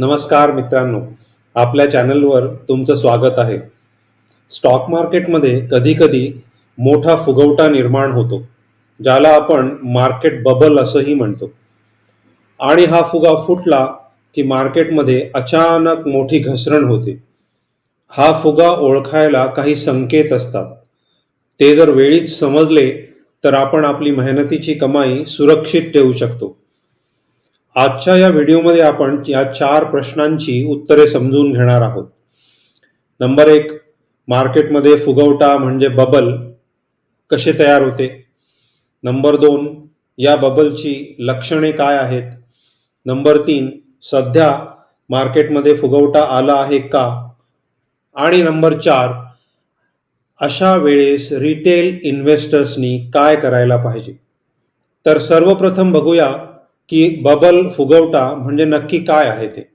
नमस्कार मित्रांनो आपल्या चॅनलवर तुमचं स्वागत आहे. स्टॉक मार्केटमध्ये कधीकधी मोठा फुगवटा निर्माण होतो ज्याला आपण मार्केट बबल असंही म्हणतो. आणि हा फुगा फुटला की मार्केटमध्ये अचानक मोठी घसरण होते. हा फुगा ओळखायला काही संकेत असतात. ते जर वेळीच समजले तर आपण आपली मेहनतीची कमाई सुरक्षित ठेवू शकतो. आजच्या या व्हिडिओमध्ये आपण या चार प्रश्नांची उत्तरे समजून घेणार आहोत. नंबर एक मार्केटमध्ये फुगवटा म्हणजे बबल कसे तयार होते? नंबर दोन या बबलची लक्षणे काय आहेत? नंबर तीन सध्या मार्केटमध्ये फुगवटा आला आहे का? आणि नंबर चार अशा वेळेस रिटेल इन्व्हेस्टर्सनी काय करायला पाहिजे? तर सर्वप्रथम बघूया की बबल फुगवटा म्हणजे नक्की काय आहे ते?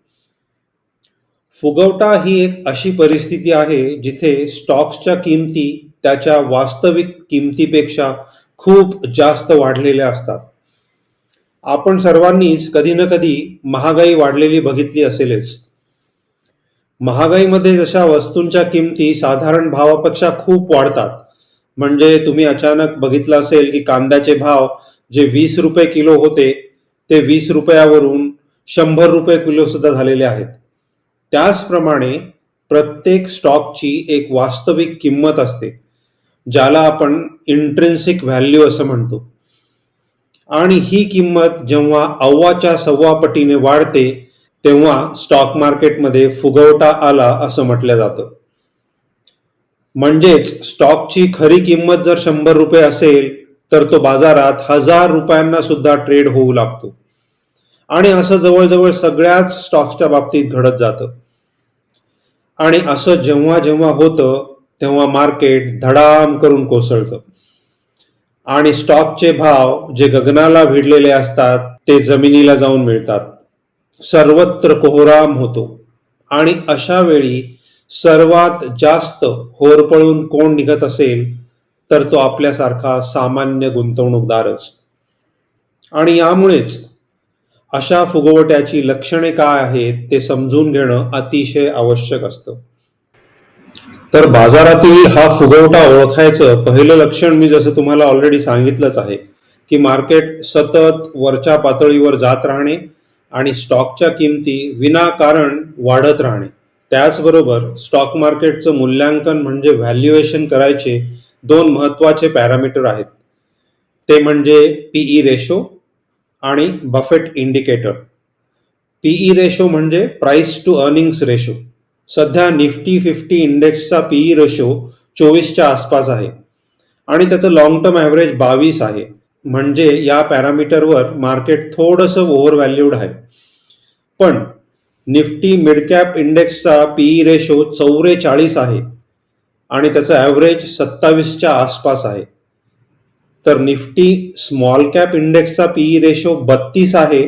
फुगवटा ही एक अशी परिस्थिती आहे जिथे स्टॉक्सच्या किमती त्याच्या वास्तविक किमतीपेक्षा खूप जास्त वाढलेल्या असतात. आपण सर्वांनीच कधी ना कधी महागाई वाढलेली बघितली असेलच. महागाईमध्ये जशा वस्तूंच्या किमती साधारण भावापेक्षा खूप वाढतात म्हणजे तुम्ही अचानक बघितलं असेल की कांद्याचे भाव जे वीस रुपये किलो होते ते वीस रुपयावरून शंभर रुपये किलो सुद्धा झालेले आहेत. त्याचप्रमाणे प्रत्येक स्टॉकची एक वास्तविक किंमत असते ज्याला आपण इंट्रेन्सिक व्हॅल्यू असं म्हणतो. आणि ही किंमत जेव्हा अव्वाच्या सव्वा पटीने वाढते तेव्हा स्टॉक मार्केटमध्ये फुगवटा आला असं म्हटलं जातं. म्हणजेच स्टॉकची खरी किंमत जर शंभर रुपये असेल तर तो बाजारात हजार रुपयांना सुद्धा ट्रेड होऊ लागतो. आणि असं जवळजवळ सगळ्याच स्टॉक्सच्या बाबतीत घडत जातं. आणि असं जेव्हा जेव्हा होतं तेव्हा मार्केट धडाम करून कोसळतं. आणि स्टॉकचे भाव जे गगनाला भिडलेले असतात ते जमिनीला जाऊन मिळतात. सर्वत्र कोहराम होतो. आणि अशा वेळी सर्वात जास्त होरपळून कोण निघत असेल तर तो आपल्यासारखा सामान्य गुंतवणूकदारच. आणि यामुळेच अशा फुगवट्याची लक्षणे काय आहेत ते समजून घेणं अतिशय आवश्यक असतं. तर बाजारातील हा फुगवटा ओळखायचं पहिलं लक्षण मी जसं तुम्हाला ऑलरेडी सांगितलंच आहे की मार्केट सतत वरच्या पातळीवर जात राहणे आणि स्टॉकच्या किमती विनाकारण वाढत राहणे. त्याचबरोबर स्टॉक मार्केटचं मूल्यांकन म्हणजे व्हॅल्युएशन करायचे दोन महत्त्वाचे पॅरामीटर आहेत. ते म्हणजे पीई रेशो आणि बफेट इंडिकेटर. पीई रेशो म्हणजे प्राइस टू अर्निंग्स रेशो. सध्या निफ्टी फिफ्टी इंडेक्सचा पीई रेशो चोवीसच्या आसपास आहे. आणि त्याचं लॉंग टर्म ॲव्हरेज बावीस आहे. म्हणजे या पॅरामीटरवर मार्केट थोडंसं ओव्हर व्हॅल्यूड आहे. पण निफ्टी मिडकॅप इंडेक्सचा इंडेक्सचा पीई रेशो चौवेचाळीस आहे. आणि त्याचं ॲव्हरेज सत्तावीसच्या आसपास आहे. तर निफ्टी स्मॉल कॅप इंडेक्सचा पीई रेशो बत्तीस आहे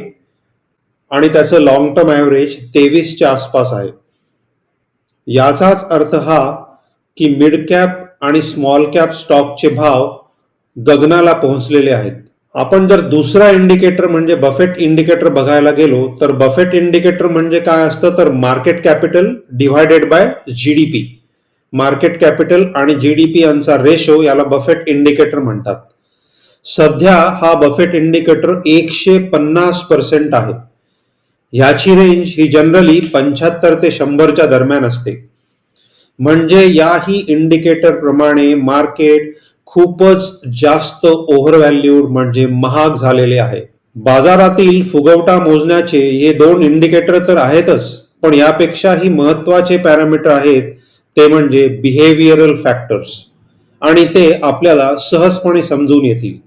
आणि त्याचं लॉंग टर्म ॲव्हरेज तेवीसच्या आसपास आहे. याचाच अर्थ हा की मिड कॅप आणि स्मॉल कॅप स्टॉकचे भाव गगनाला पोहोचलेले आहेत. आपण जर दुसरा इंडिकेटर म्हणजे बफेट इंडिकेटर बघायला गेलो तर बफेट इंडिकेटर म्हणजे काय असतं? तर market capital divided by G D P market capital आणि जी डी पी यांचा रेशो याला बफेट इंडिकेटर म्हणतात. सध्या हा बफेट इंडिकेटर एकशे पन्नास पर्सेंट आहे. ह्याची रेंज ही जनरली पंच्याहत्तर ते शंभरच्या दरम्यान असते. म्हणजे याही इंडिकेटर प्रमाणे मार्केट खूपच जास्त ओव्हर व्हॅल्यूड म्हणजे महाग झालेले आहे. बाजारातील फुगवटा मोजण्याचे हे दोन इंडिकेटर तर आहेतच पण यापेक्षाही महत्त्वाचे पॅरामीटर आहेत ते म्हणजे बिहेवियरल फॅक्टर्स आणि ते आपल्याला सहजपणे समजून येतील.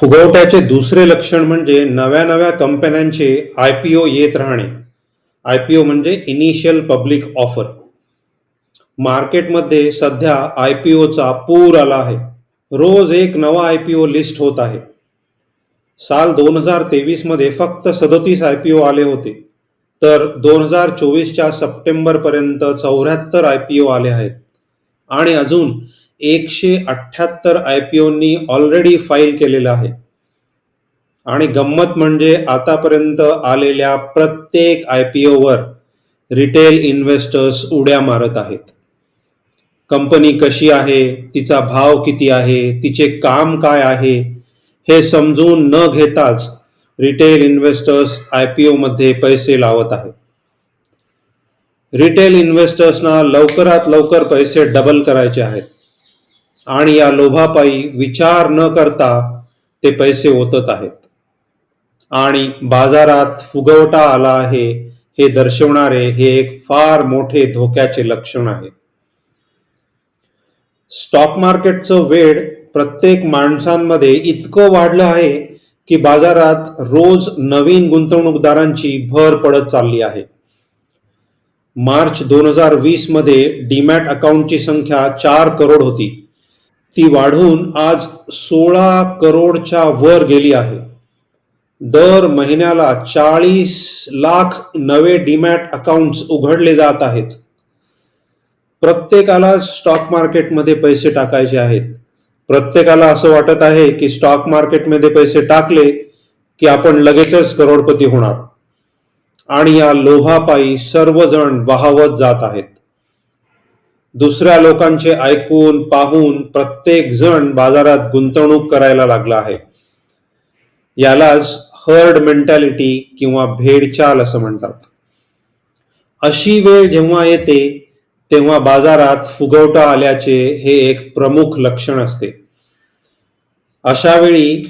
फुगवट्याचे दुसरे लक्षण म्हणजे नव्या नव्या कंपन्यांचे आय पी ओ येत राहणे. आय पी ओ म्हणजे इनिशियल पब्लिक ऑफर मार्केटमध्ये सध्या आय पी ओचा पूर आला आहे. रोज एक नवा आय पी ओ लिस्ट होत आहे. साल दोन हजार तेवीसमध्ये फक्त सदतीस आय पी ओ आले होते. तर दोन हजार चोवीसच्या सप्टेंबरपर्यंत चौऱ्याहत्तर आय पी ओ आले आहेत. आणि अजून एकशे अठ्ठ्याहत्तर आय पी ओनी ऑलरेडी फाईल केलेलं आहे. आणि गंमत म्हणजे आतापर्यंत आलेल्या प्रत्येक आय पी ओवर रिटेल इन्व्हेस्टर्स उड्या मारत आहेत. कंपनी कशी आहे तिचा भाव किती आहे तिचे काम काय आहे हे समजून न घेताच रिटेल इन्व्हेस्टर्स आय पी ओमध्ये पैसे लावत आहेत. रिटेल इन्व्हेस्टर्सना लवकरात लवकर पैसे डबल करायचे आहेत. आणि या लोभापायी विचार न करता ते पैसे ओतत आहेत. आणि बाजारात फुगवटा आला आहे हे दर्शवणारे हे एक फार मोठे धोक्याचे लक्षण आहे. स्टॉक मार्केटचं वेळ प्रत्येक माणसांमध्ये इतकं वाढलं आहे की बाजारात रोज नवीन गुंतवणूकदारांची भर पडत चालली आहे. मार्च दोन हजार वीसमध्ये डीमॅट अकाउंटची संख्या चार करोड होती. ती वाढून आज सोळा करोडच्या वर गेली आहे. दर महिन्याला चाळीस लाख नवे डीमॅट अकाउंट्स उघडले जात आहेत. प्रत्येकाला स्टॉक मार्केटमध्ये पैसे टाकायचे आहेत. प्रत्येकाला असं वाटत आहे की स्टॉक मार्केटमध्ये पैसे टाकले की आपण लगेचच करोडपती होणार. आणि या लोभापायी सर्वजण वाहवत जात आहेत. दुसऱ्या लोकांचे ऐकून पाहून प्रत्येक जण बाजारात गुंतवणूक करायला लागला आहे. यालाच हर्ड मेंटॅलिटी किंवा भेडचाल असं म्हणतात. अशी वेळ जेव्हा येते तेव्हा बाजारात फुगवटा आल्याचे हे एक प्रमुख लक्षण असते. अशावेळी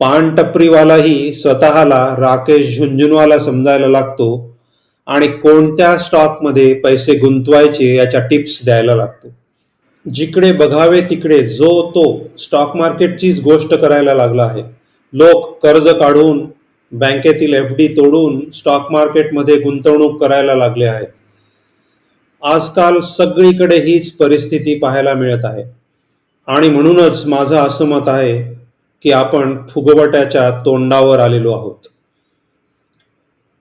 पानटपरीवालाही स्वतःला राकेश झुंझुनवाला समजायला लागतो आणि कोणत्या स्टॉकमध्ये पैसे गुंतवायचे याच्या टिप्स द्यायला लागतो. जिकडे बघावे तिकडे जो तो स्टॉक मार्केटचीच गोष्ट करायला लागला आहे. लोक कर्ज काढून बँकेतील एफ डी तोडून स्टॉक मार्केटमध्ये गुंतवणूक करायला लागले आहेत. आजकाल सगळीकडे हीच परिस्थिती पाहायला मिळत आहे. आणि म्हणूनच माझं असं मत आहे की आपण फुगवट्याच्या तोंडावर आलेलो आहोत.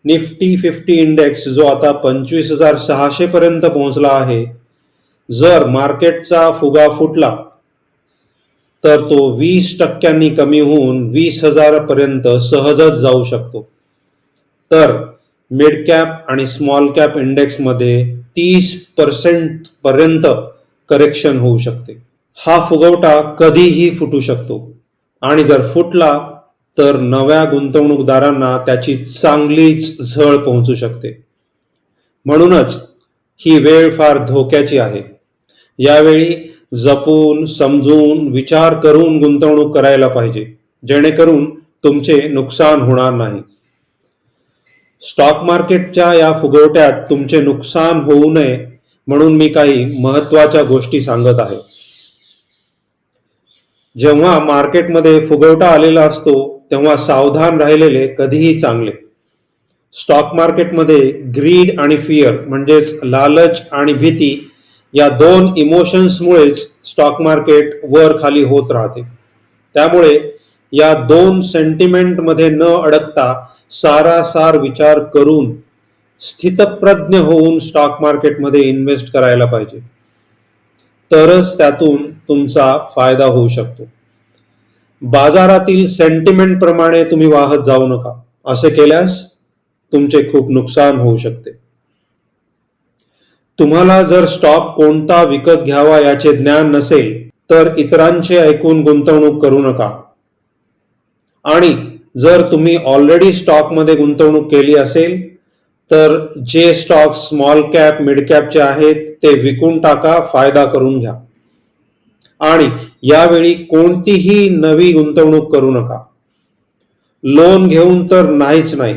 निफ्टी फिफ्टी इंडेक्स जो आता पंचवीस हजार सहाशे पर्यंत पोहोचला आहे जर मार्केटचा फुगा फुटला तर तो वीस टक्क्यांनी कमी होऊन वीस हजारापर्यंत सहजच जाऊ शकतो. तर मिड कॅप आणि स्मॉल कॅप इंडेक्समध्ये तीस पर्सेंट पर्यंत करेक्शन होऊ शकते. हा फुगवटा कधीही फुटू शकतो. आणि जर फुटला तर नव्या गुंतवणूकदारांना त्याची चांगलीच झळ पोहोचू शकते. म्हणूनच ही वेळ फार धोक्याची आहे. यावेळी जपून समजून विचार करून गुंतवणूक करायला पाहिजे. जेणेकरून तुमचे नुकसान होणार नाही. स्टॉक मार्केटच्या या फुगवट्यात तुमचे नुकसान होऊ नये म्हणून मी काही महत्त्वाच्या गोष्टी सांगत आहे. जेव्हा मार्केटमध्ये फुगवटा आलेला असतो तेव्हा सावधान राहिलेले कधीही चांगले. स्टॉक मार्केटमध्ये ग्रीड आणि फिअर म्हणजेच लालच आणि भीती या दोन इमोशन्समुळेच स्टॉक मार्केट वर खाली होत राहते. त्यामुळे या दोन सेंटिमेंटमध्ये न अडकता सारासार विचार करून स्थितप्रज्ञ होऊन स्टॉक मार्केटमध्ये इन्व्हेस्ट करायला पाहिजे. तरच त्यातून तुमचा फायदा होऊ शकतो. बाजारातील सेंटिमेंट प्रमाणे तुम्ही वाहत जाऊ नका. असे केल्यास तुमचे खूप नुकसान होऊ शकते. तुम्हाला जर स्टॉक कोणता विकत घ्यावा याचे ज्ञान नसेल तर इतरांचे ऐकून गुंतवणूक करू नका. आणि जर तुम्ही ऑलरेडी स्टॉकमध्ये गुंतवणूक केली असेल तर जे स्टॉक स्मॉल कॅप मिड कॅपचे आहेत ते विकून टाका फायदा करून घ्या. आणि यावेळी कोणतीही नवी गुंतवणूक करू नका. लोन घेऊन तर नाहीच नाही.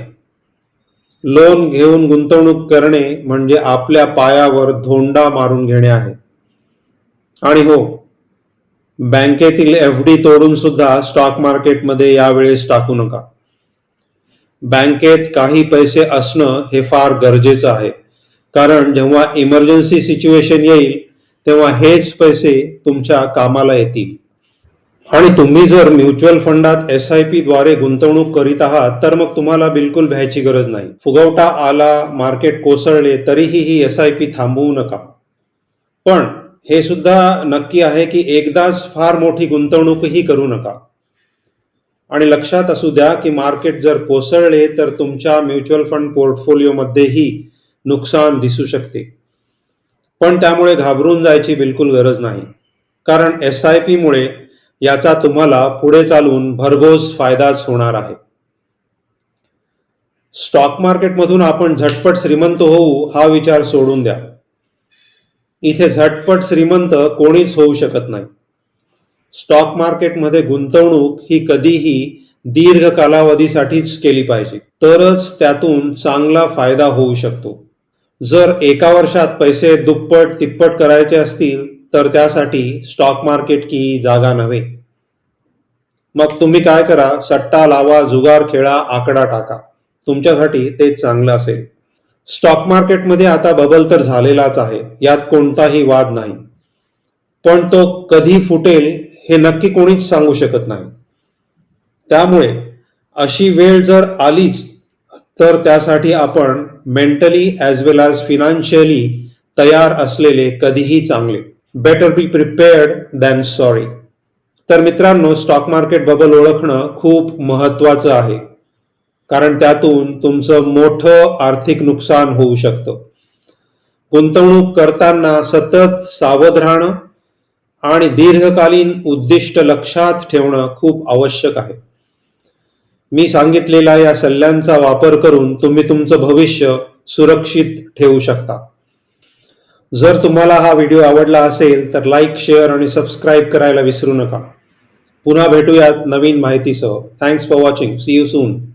लोन घेऊन गुंतवणूक करणे म्हणजे आपल्या पायावर धोंडा मारून घेणे आहे. आणि हो बँकेतील एफ डी तोडून सुद्धा स्टॉक मार्केटमध्ये यावेळेस टाकू नका. बँकेत काही पैसे असणं हे फार गरजेचं आहे. कारण जेव्हा इमर्जन्सी सिच्युएशन येईल तेव्हा हेच पैसे तुमच्या कामाला येतील. आणि तुम्ही जर म्युच्युअल फंडात एस आय पी द्वारे गुंतवणूक करीत आहात तर मग तुम्हाला बिलकुल भ्यायची गरज नाही. फुगवटा आला मार्केट कोसळले तरीही ही एस आय पी थांबवू नका. पण हे सुद्धा नक्की आहे की एकदाच फार मोठी गुंतवणूकही करू नका. आणि लक्षात असू द्या की मार्केट जर कोसळले तर तुमच्या म्युच्युअल फंड पोर्टफोलिओमध्येही नुकसान दिसू शकते. पण त्यामुळे घाबरून जायची बिलकुल गरज नाही. कारण एस आय पीमुळे याचा तुम्हाला पुढे चालून भरघोस फायदाच होणार आहे. स्टॉक मार्केटमधून आपण झटपट श्रीमंत होऊ हा विचार सोडून द्या. इथे झटपट श्रीमंत कोणीच होऊ शकत नाही. स्टॉक मार्केटमध्ये गुंतवणूक ही कधीही दीर्घ कालावधीसाठीच केली पाहिजे. तरच त्यातून चांगला फायदा होऊ शकतो. जर एका वर्षात पैसे दुप्पट तिप्पट करायचे असतील तर त्यासाठी स्टॉक मार्केट की जागा नव्हे. मग तुम्ही काय करा? सट्टा लावा जुगार खेळा आकडा टाका. तुमच्यासाठी ते चांगलं असेल. स्टॉक मार्केटमध्ये आता बबल तर झालेलाच आहे. यात कोणताही वाद नाही. पण तो कधी फुटेल हे नक्की कोणीच सांगू शकत नाही. त्यामुळे अशी वेळ जर आलीच तर त्यासाठी आपण mentally as well as financially तयार असलेले कधीही चांगले. Better be prepared than sorry तर मित्रांनो स्टॉक मार्केट बबल ओळखणं खूप महत्वाचं आहे. कारण त्यातून तुमचं मोठं आर्थिक नुकसान होऊ शकतं. गुंतवणूक करताना सतत सावध राहणं आणि दीर्घकालीन उद्दिष्ट लक्षात ठेवणं खूप आवश्यक आहे. मी सांगितलेल्या या सल्ल्यांचा वापर करून तुम्ही तुमचं भविष्य सुरक्षित ठेवू शकता. जर तुम्हाला हा व्हिडिओ आवडला असेल तर लाईक शेअर आणि सबस्क्राईब करायला विसरू नका. पुन्हा भेटूयात नवीन माहितीसह. Thanks for watching see you soon